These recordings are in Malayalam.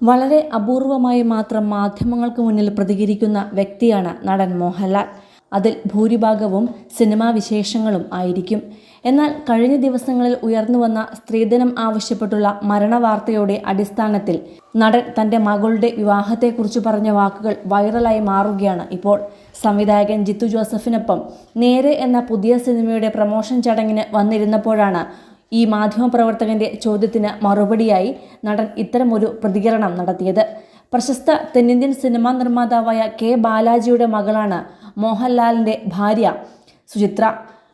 വളരെ അപൂർവമായി മാത്രം മാധ്യമങ്ങൾക്ക് മുന്നിൽ പ്രതികരിക്കുന്ന വ്യക്തിയാണ് നടൻ മോഹൻലാൽ. അതിൽ ഭൂരിഭാഗവും സിനിമാ വിശേഷങ്ങളും ആയിരിക്കും. എന്നാൽ കഴിഞ്ഞ ദിവസങ്ങളിൽ ഉയർന്നുവന്ന സ്ത്രീധനം ആവശ്യപ്പെട്ടുള്ള മരണവാർത്തയുടെ അടിസ്ഥാനത്തിൽ നടൻ തന്റെ മകളുടെ വിവാഹത്തെക്കുറിച്ച് പറഞ്ഞ വാക്കുകൾ വൈറലായി മാറുകയാണ് ഇപ്പോൾ. സംവിധായകൻ ജിത്തു ജോസഫിനൊപ്പം നേരെ എന്ന പുതിയ സിനിമയുടെ പ്രമോഷൻ ചടങ്ങിന് വന്നിരുന്നപ്പോഴാണ് ഈ മാധ്യമപ്രവർത്തകന്റെ ചോദ്യത്തിന് മറുപടിയായി നടൻ ഇത്തരമൊരു പ്രതികരണം നടത്തിയത്. പ്രശസ്ത തെന്നിന്ത്യൻ സിനിമാ നിർമ്മാതാവായ കെ ബാലാജിയുടെ മകളാണ് മോഹൻലാലിന്റെ ഭാര്യ സുചിത്ര.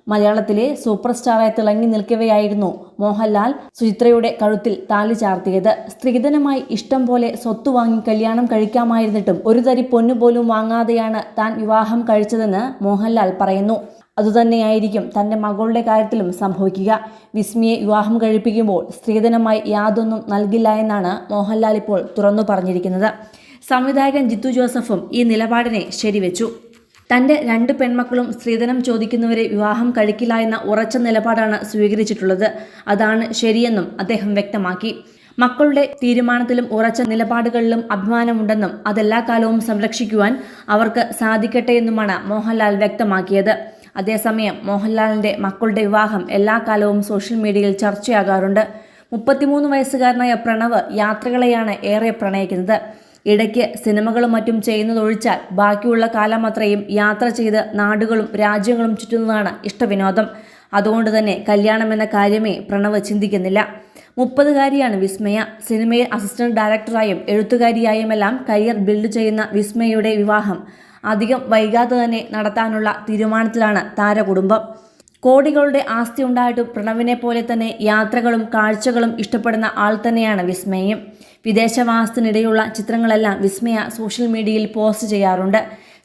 മലയാളത്തിലെ സൂപ്പർ സ്റ്റാറായി തിളങ്ങി നിൽക്കവെയായിരുന്നു മോഹൻലാൽ സുചിത്രയുടെ കഴുത്തിൽ താലി ചാർത്തിയത്. സ്ത്രീധനമായി ഇഷ്ടം പോലെ സ്വത്ത് വാങ്ങി കല്യാണം കഴിക്കാമായിരുന്നിട്ടും ഒരു തരി പൊന്നുപോലും വാങ്ങാതെയാണ് താൻ വിവാഹം കഴിച്ചതെന്ന് മോഹൻലാൽ പറയുന്നു. അതുതന്നെയായിരിക്കും തന്റെ മകളുടെ കാര്യത്തിലും സംഭവിക്കുക. വിസ്മിയെ വിവാഹം കഴിപ്പിക്കുമ്പോൾ സ്ത്രീധനമായി യാതൊന്നും നൽകില്ല എന്നാണ് മോഹൻലാൽ ഇപ്പോൾ തുറന്നു പറഞ്ഞിരിക്കുന്നത്. സംവിധായകൻ ജിത്തു ജോസഫും ഈ നിലപാടിനെ ശരിവെച്ചു. തന്റെ രണ്ട് പെൺമക്കളും സ്ത്രീധനം ചോദിക്കുന്നവരെ വിവാഹം കഴിക്കില്ല എന്ന ഉറച്ച നിലപാടാണ് സ്വീകരിച്ചിട്ടുള്ളത്. അതാണ് ശരിയെന്നും അദ്ദേഹം വ്യക്തമാക്കി. മക്കളുടെ തീരുമാനത്തിലും ഉറച്ച നിലപാടുകളിലും അഭിമാനമുണ്ടെന്നും അതെല്ലാ കാലവും സംരക്ഷിക്കുവാൻ അവർക്ക് സാധിക്കട്ടെ എന്നുമാണ് മോഹൻലാൽ വ്യക്തമാക്കിയത്. അതേസമയം മോഹൻലാലിന്റെ മക്കളുടെ വിവാഹം എല്ലാ കാലവും സോഷ്യൽ മീഡിയയിൽ ചർച്ചയാകാറുണ്ട്. മുപ്പത്തിമൂന്ന് വയസ്സുകാരനായ പ്രണവ് യാത്രകളെയാണ് ഏറെ പ്രണയിക്കുന്നത്. ഇടയ്ക്ക് സിനിമകളും മറ്റും ചെയ്യുന്നതൊഴിച്ചാൽ ബാക്കിയുള്ള കാലമത്രയും യാത്ര ചെയ്ത് നാടുകളും രാജ്യങ്ങളും ചുറ്റുന്നതാണ് ഇഷ്ടവിനോദം. അതുകൊണ്ട് തന്നെ കല്യാണം എന്ന കാര്യമേ പ്രണവ് ചിന്തിക്കുന്നില്ല. മുപ്പതുകാരിയാണ് വിസ്മയ. സിനിമയിൽ അസിസ്റ്റന്റ് ഡയറക്ടറായും എഴുത്തുകാരിയായുമെല്ലാം കരിയർ ബിൽഡ് ചെയ്യുന്ന വിസ്മയയുടെ വിവാഹം അധികം വൈകാതെ തന്നെ നടത്താനുള്ള തീരുമാനത്തിലാണ് താരകുടുംബം. കോടികളുടെ ആസ്തി ഉണ്ടായിട്ടും പ്രണവിനെ പോലെ തന്നെ യാത്രകളും കാഴ്ചകളും ഇഷ്ടപ്പെടുന്ന ആൾ തന്നെയാണ് വിസ്മയം. വിദേശവാസത്തിനിടെയുള്ള ചിത്രങ്ങളെല്ലാം വിസ്മയ സോഷ്യൽ മീഡിയയിൽ പോസ്റ്റ് ചെയ്യാറുണ്ട്.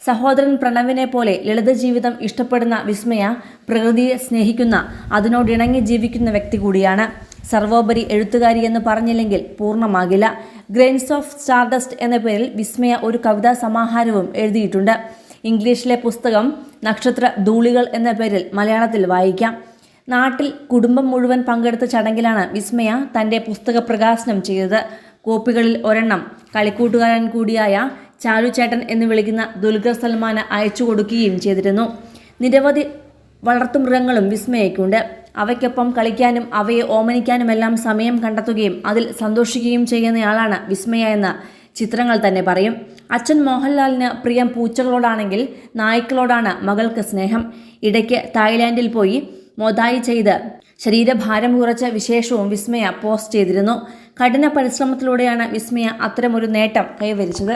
സഹോദരൻ പ്രണവിനെ പോലെ ലളിത ജീവിതം ഇഷ്ടപ്പെടുന്ന വിസ്മയ പ്രകൃതിയെ സ്നേഹിക്കുന്ന അതിനോടിണങ്ങി ജീവിക്കുന്ന വ്യക്തി കൂടിയാണ്. സർവോപരി എഴുത്തുകാരി എന്ന് പറഞ്ഞില്ലെങ്കിൽ പൂർണമാകില്ല. ഗ്രെയിൻസ് ഓഫ് സ്റ്റാർഡസ്റ്റ് എന്ന പേരിൽ വിസ്മയ ഒരു കവിതാ സമാഹാരവും എഴുതിയിട്ടുണ്ട്. ഇംഗ്ലീഷിലെ പുസ്തകം നക്ഷത്ര ധൂളികൾ എന്ന പേരിൽ മലയാളത്തിൽ വായിക്കാം. നാട്ടിൽ കുടുംബം മുഴുവൻ പങ്കെടുത്ത ചടങ്ങിലാണ് വിസ്മയ തന്റെ പുസ്തക പ്രകാശനം ചെയ്തത്. കോപ്പികളിൽ ഒരെണ്ണം കളിക്കൂട്ടുകാരൻ കൂടിയായ ചാലുചേട്ടൻ എന്ന് വിളിക്കുന്ന ദുൽഖർ സൽമാന് അയച്ചു കൊടുക്കുകയും ചെയ്തിരുന്നു. നിരവധി വളർത്തുമൃഗങ്ങളും വിസ്മയക്കുണ്ട് അവയ്ക്കൊപ്പം കളിക്കാനും അവയെ ഓമനിക്കാനുമെല്ലാം സമയം കണ്ടെത്തുകയും അതിൽ സന്തോഷിക്കുകയും ചെയ്യുന്നയാളാണ് വിസ്മയ എന്ന ചിത്രങ്ങൾ തന്നെ പറയും. അച്ഛൻ മോഹൻലാലിന് പ്രിയം പൂച്ചകളോടാണെങ്കിൽ നായ്ക്കളോടാണ് മകൾക്ക് സ്നേഹം. ഇടയ്ക്ക് തായ്ലാൻഡിൽ പോയി മൊതായി ചെയ്ത് ശരീരഭാരം കുറച്ച വിശേഷവും വിസ്മയ പോസ്റ്റ് ചെയ്തിരുന്നു. കഠിന പരിശ്രമത്തിലൂടെയാണ് വിസ്മയ അത്തരമൊരു നേട്ടം കൈവരിച്ചത്.